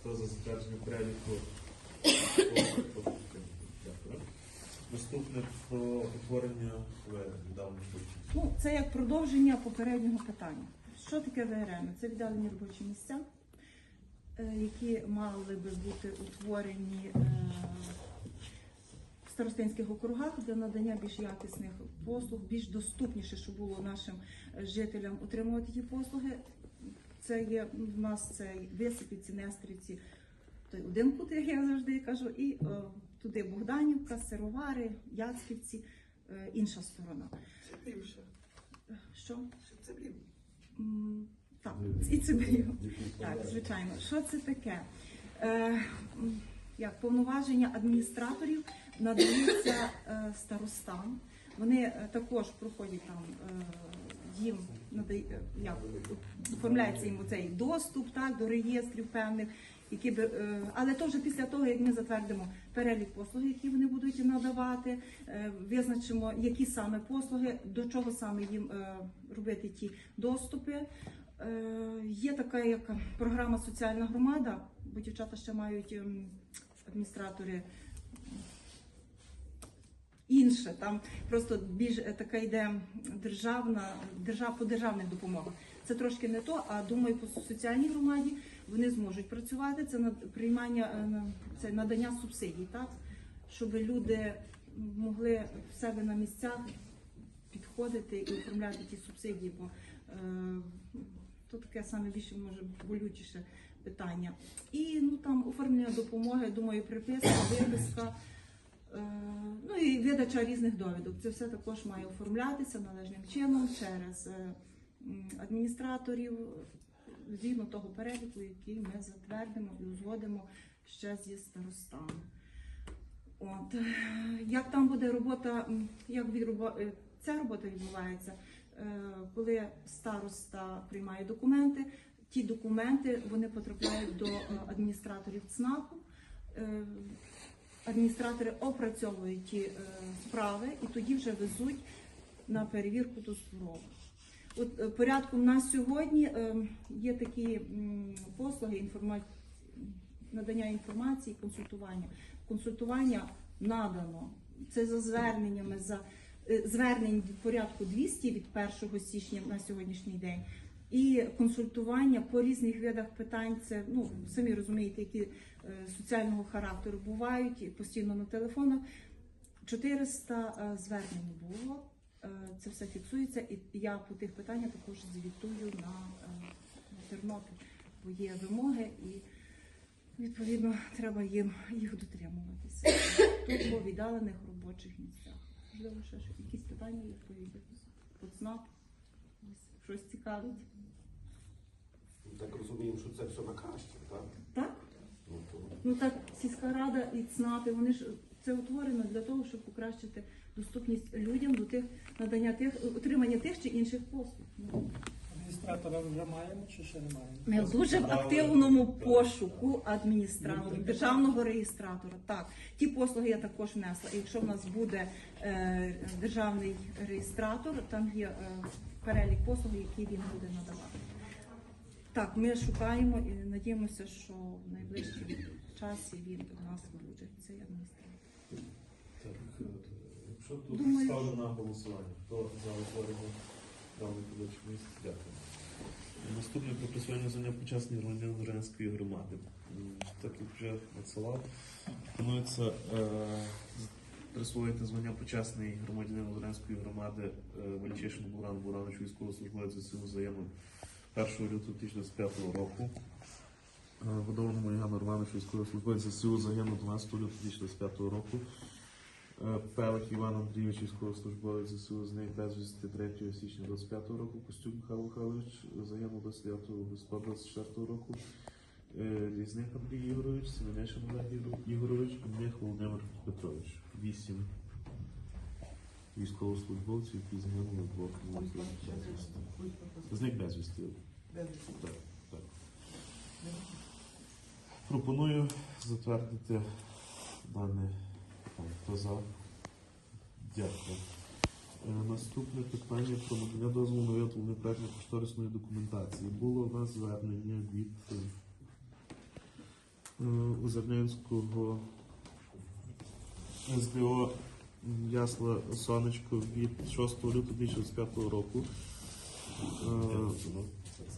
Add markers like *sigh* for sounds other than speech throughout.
Хто за затвердження переліку? Дякую. Наступне про утворення ВР віддалення Ну, це як продовження попереднього питання. Що таке ВРМ? Це віддалені робочі місця, е, які мали би бути утворені е, в старостинських округах для надання більш якісних послуг, більш доступніше, щоб було нашим жителям отримувати ті послуги. Це є в нас це Висипівці, Нестрівці, той один кут, як я завжди кажу, і е, туди Богданівка, Сировари, Яцьківці, е, інша сторона. Це більше. Що? Це. М, Так, і це Так, звичайно. Що це таке? Е, м, як повноваження адміністраторів надаються е, старостам. Вони е, також проходять там е, їм надає, оформляється їм цей доступ так, до реєстрів певних. Які би, е, але то вже після того, як ми затвердимо перелік послуг, які вони будуть надавати, е, визначимо, які саме послуги, до чого саме їм е, робити ті доступи. Є така як програма Соціальна громада, бо дівчата ще мають ем, адміністратори інше. Там просто більш е, така йде державна держав по державних допомогах. Це трошки не то. А думаю, по соціальній громаді вони зможуть працювати. Це приймання е, на- це надання субсидій, так щоб люди могли в себе на місцях підходити і оформляти ті субсидії, бо е, то таке саме більше може болючіше питання. І ну там оформлення допомоги, думаю, приписка, виписка. Е, Ну і видача різних довідок. Це все також має оформлятися належним чином через е, адміністраторів згідно того переліку, який ми затвердимо і узгодимо ще зі старостами. От як там буде робота, як е, ця робота відбувається, коли староста приймає документи, ті документи вони потрапляють до адміністраторів ЦНАПу. Адміністратори опрацьовують ті е, справи і тоді вже везуть на перевірку до Скурова. От е, порядком на сьогодні е, є такі послуги інформа... надання інформації, консультування. Консультування надано. Це за зверненнями за звернень порядку 200 від 1 січня на сьогоднішній день. І консультування по різних видах питань, це ну самі розумієте, які е, соціального характеру бувають і постійно на телефонах. 400 е, звернень було. Е, Це все фіксується, і я по тих питаннях також звітую на, на Тернопіль, бо є вимоги і відповідно треба їм їх дотримуватися. Тут по віддалених робочих місцях. Можливо, ще якісь питання є по по ЦНАП? Ось Щось цікавить. Так розуміємо, що це все на краще, так? Так? Ну, то Ну так, сільська рада і ЦНАПи, вони ж це утворено для того, щоб покращити доступність людям до тих надання тих отримання тих чи інших послуг. Адміністратора вже маємо чи ще не маємо? Ми в дуже в активному пошуку адміністраторів, державного реєстратора. Так, ті послуги я також внесла. І якщо в нас буде е, державний реєстратор, там є е, перелік послуг, які він буде надавати. Так, ми шукаємо і надіємося, що в найближчому часі він у нас буде цей адміністратор. Так, е, якщо тут Думаю, ставлю на голосування, хто за утворення даних робочих місць. Наступне про присвоєння звання почесної громадян Зорянської громади. Так як вже надсилав, планується е, присвоїти звання почесний громадянин Зорянської громади е, Валічишину Буран Бурановичу військовослужбовець ЗСУ взаємно 1 лютого 2025 року. Е, Водованому Івану Романовичу військовослужбовець ЗСУ загинув 12 лютого 2025 року. Пелих Іван Андрійович, військовослужбовець ЗСУ, з них безвісти 3 січня 25 року. Костюк Михайло Михайлович загинув 29 листопада 24 року. Е, Різник Андрій Ігорович, Семенешин Олег Ігор- Ігорович, Них Володимир Петрович. Вісім військовослужбовців, які загинули в блоку безвісти. З них безвісти. Так, так. Пропоную затвердити дане Хто за? Дякую. Е, Наступне питання про надання дозволу на виготовлення проектно-кошторисної документації. Було в нас звернення від е, е, СДО Ясла Сонечко від 6 лютого 2025 року.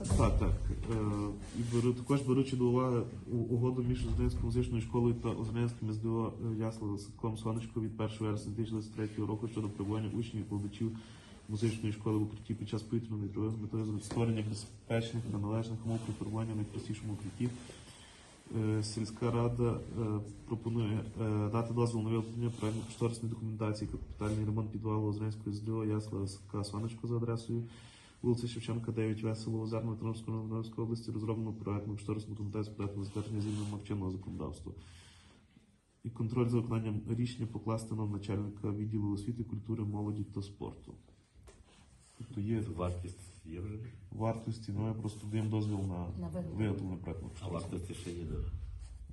Е, Так, так. Е, І також беручи до уваги угоду між Озерненською музичною школою та Озерненським СДО Ясла Садком Сонечко від 1 вересня 2023 року щодо перебування учнів і викладачів музичної школи в укритті під час повітряної тривоги з метою створення безпечних та належних умов при перебуванні в найпростішому укритті. Е, Сільська рада е, пропонує е, дати дозвіл на виготовлення проектно-кошторисної документації капітальний ремонт підвалу Озерненської СДО Ясла СК Сонечко за адресою вулиця Шевченка, 9 весело Озерно, Тернопільської Тернопільської області розроблено проектну кошторисну документацію проектного затвердження змінами чинного законодавства. І контроль за виконанням рішення покласти на начальника відділу освіти, культури, молоді та спорту. Тобто є Вартість є вже, вартості, ну я просто даємо дозвіл на На виготовлення. виготовлення а вартості ще є.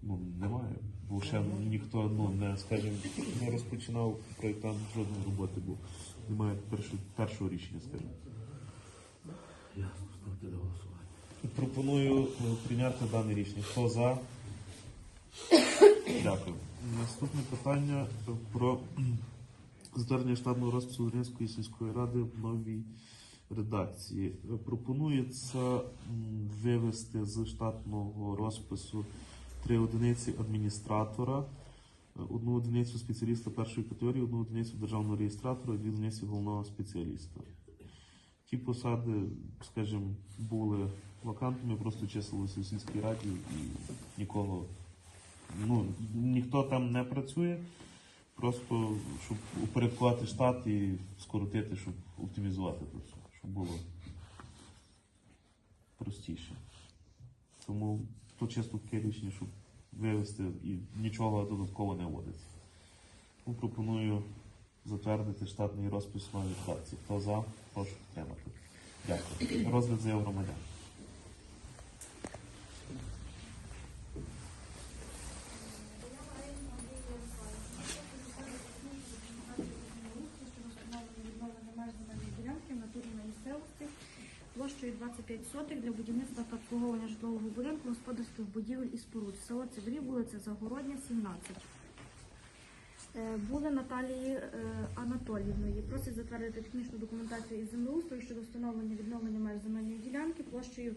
Ну, немає, бо ще ніхто ну, не, скажімо, не розпочинав проєктант жодної роботи, бо немає першого, першого рішення, скажімо. Голосування. Пропоную е, прийняти дане рішення. Хто за? Дякую. Наступне питання про кхм, затвердження штатного розпису Української сільської ради в новій редакції. Пропонується вивести з штатного розпису три одиниці адміністратора, е, одну одиницю спеціаліста першої категорії, одну одиницю державного реєстратора дві одиниці головного спеціаліста. Ті посади, скажімо, були вакантними, просто числилися у сільській раді і нікого, ну, ніхто там не працює, просто щоб упорядкувати штат і скоротити, щоб оптимізувати це все, щоб було простіше. Тому то чисто таке рішення, щоб вивести і нічого додатково не вводиться. Тому пропоную затвердити штатний розпис нової редакції. Хто за, прошу підтримати. Дякую. Розгляд заяв громадян. площею 25 сотих для будівництва та обслуговування житлового будинку, господарських будівель і споруд. Село Цибрі, вулиця Загородня, 17. Е, Були Наталії е, Анатоліївної. Просить затвердити технічну документацію із землеустрою щодо встановлення відновлення меж земельної ділянки площею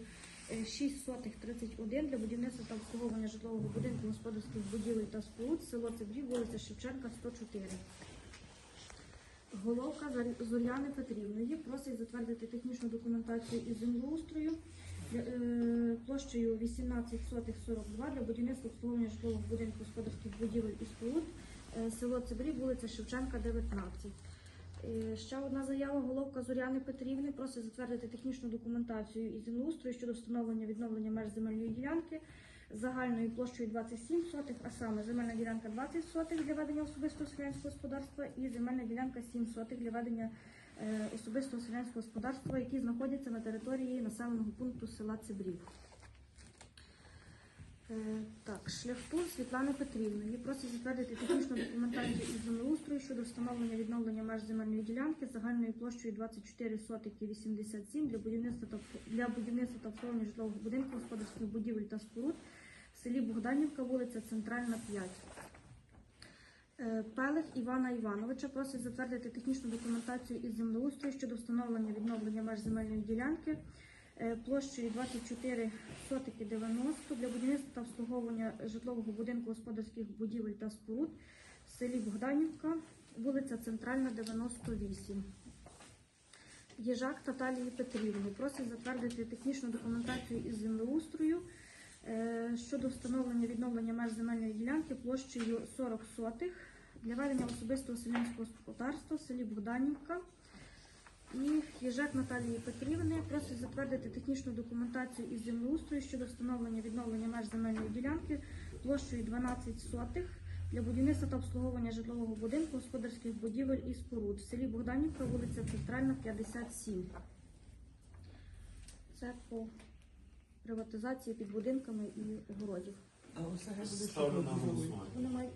е, 6 сотих 31 для будівництва та обслуговування житлового будинку, господарських будівель та споруд. Село Цибрі, вулиця Шевченка, 104. Головка Зоряни Петрівної просить затвердити технічну документацію із землеустрою е, площею 18 сотих 42 для будівництва обслуговування житлового будинку господарських будівель і споруд. Е, Село Цибрі, вулиця Шевченка, 19. Е, Ще одна заява головка Зоряни Петрівни просить затвердити технічну документацію із землеустрою щодо встановлення відновлення меж земельної ділянки загальною площею 27 сотих, а саме земельна ділянка 20 сотих для ведення особистого селянського господарства і земельна ділянка 7 сотих для ведення е, особистого селянського господарства, які знаходяться на території населеного пункту села Цибрів. Е, Так, шляхтун Світлани Петрівни. Її просить затвердити технічну документацію із землеустрою щодо встановлення відновлення меж земельної ділянки загальною площею 24 сотики 87 для будівництва та для будівництва та обслуговування житлового будинку, господарських будівель та споруд в селі Богданівка, вулиця Центральна, 5. Е, Пелих Івана Івановича просить затвердити технічну документацію із землеустрою щодо встановлення відновлення меж земельної ділянки площею 24 сотики 90 для будівництва та обслуговування житлового будинку господарських будівель та споруд в селі Богданівка, вулиця Центральна, 98. Єжак Наталії Петрівни просить затвердити технічну документацію із землеустрою е, щодо встановлення відновлення меж земельної ділянки площею 40 сотих для ведення особистого селянського господарства в селі Богданівка. І Єжак Наталії Петрівни просить затвердити технічну документацію із землеустрою щодо встановлення відновлення меж земельної ділянки площею 12 сотих для будівництва та обслуговування житлового будинку, господарських будівель і споруд в селі Богданівка, вулиця Центральна, 57. Це по приватизації під будинками і огородів. А буде Ставлю на голосування. Вони мають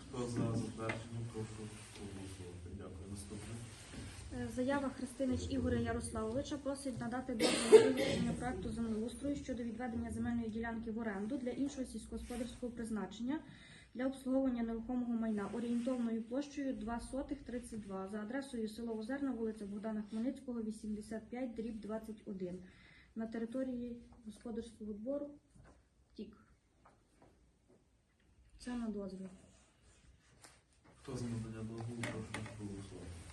Хто за затвердження, прошу проголосувати. Дякую. Наступне. Е, Е, Заява Христинич Ігоря Ярославовича просить надати дозвіл на проекту землеустрою щодо відведення земельної ділянки в оренду для іншого сільськогосподарського призначення для обслуговування нерухомого майна орієнтовною площею 2 сотих 32 за адресою село Озерна, вулиця Богдана Хмельницького, 85, дріб 21 на території господарського двору Тік. Це на дозвіл. Хто за надання дозволу, прошу проголосувати.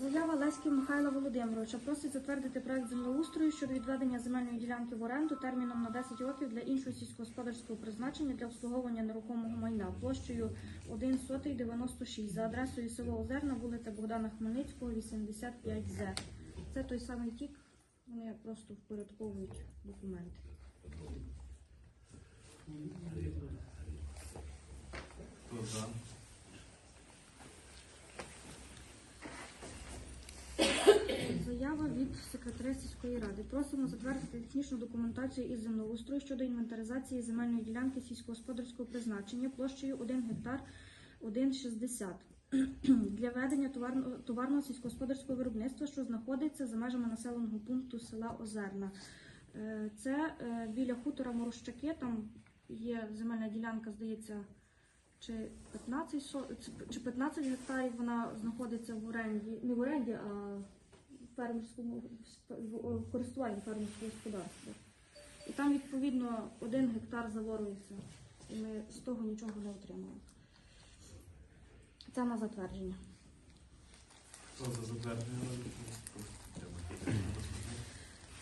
Заява Леськів Михайла Володимировича просить затвердити проект землеустрою щодо відведення земельної ділянки в оренду терміном на 10 років для іншого сільськогосподарського призначення для обслуговування нерухомого майна площею 1 сотий 96 за адресою село Озерна, вулиця Богдана Хмельницького, 85 З. Це той самий тік. Вони просто впорядковують документи. Хто? Заява від секретаря сільської ради. Просимо затвердити технічну документацію із землеустрою щодо інвентаризації земельної ділянки сільськогосподарського призначення площею 1 гектар 1,60 *clears throat* для ведення товарно- товарного сільськогосподарського виробництва, що знаходиться за межами населеного пункту села Озерна. Е, Це е, біля хутора Морощаки, там є земельна ділянка, здається, чи 15, чи 15 гектарів вона знаходиться в оренді, не в оренді, а фермерському в- користуванні фермерського господарства. І там, відповідно, один гектар заворується, і ми з того нічого не отримали. Це на затвердження. Хто за затвердження?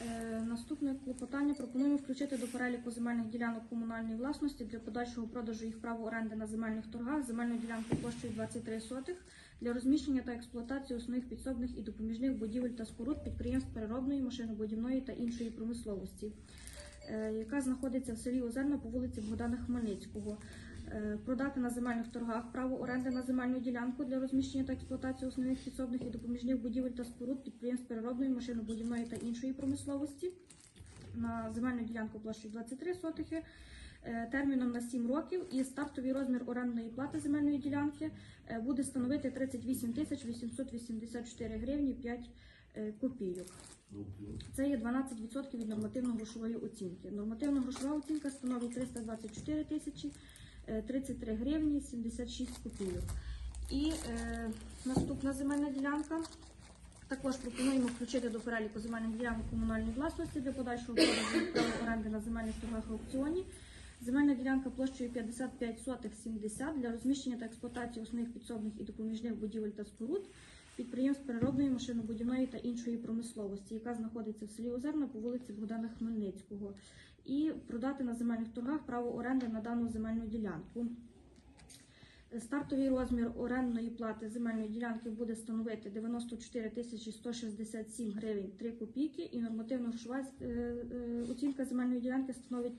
Е, наступне клопотання пропонуємо включити до переліку земельних ділянок комунальної власності для подальшого продажу їх права оренди на земельних торгах земельну ділянку площею 23 сотих для розміщення та експлуатації основних підсобних і допоміжних будівель та споруд підприємств переробної, машинобудівної та іншої промисловості, е, яка знаходиться в селі Озерна по вулиці Богдана Хмельницького. Е, Продати на земельних торгах право оренди на земельну ділянку для розміщення та експлуатації основних підсобних і допоміжних будівель та споруд підприємств переробної, машинобудівної та іншої промисловості на земельну ділянку площею 23 сотихи е, терміном на 7 років і стартовий розмір орендної плати земельної ділянки е, буде становити 38 тисяч 884 гривні 5 е, копійок. Це є 12% від нормативно-грошової оцінки. Нормативно-грошова оцінка становить 324 тисячі 33 гривні 76 копійок. І е, наступна земельна ділянка. Також пропонуємо включити до переліку земельних ділянок комунальної власності для подальшого продажу оренди на земельних торгах аукціоні. Земельна ділянка площею 55 сотих 70 для розміщення та експлуатації основних підсобних і допоміжних будівель та споруд підприємств переробної, машинобудівної та іншої промисловості, яка знаходиться в селі Озерна по вулиці Богдана Хмельницького, і продати на земельних торгах право оренди на дану земельну ділянку. Стартовий розмір орендної плати земельної ділянки буде становити 94 тисячі 167 гривень 3 копійки і нормативна е, е, оцінка земельної ділянки становить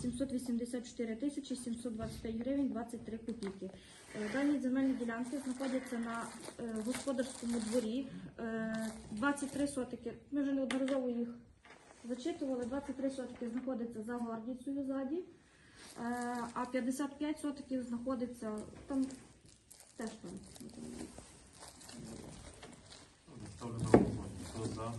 784 тисячі 725 гривень 23 копійки. Е, Дані земельні ділянки знаходяться на господарському дворі. Е, 23 сотики. Ми вже неодноразово їх зачитували. 23 сотки знаходиться за гвардійцею ззаді. Е, А 55 сотиків знаходиться там теж там. Ставлю на голосування.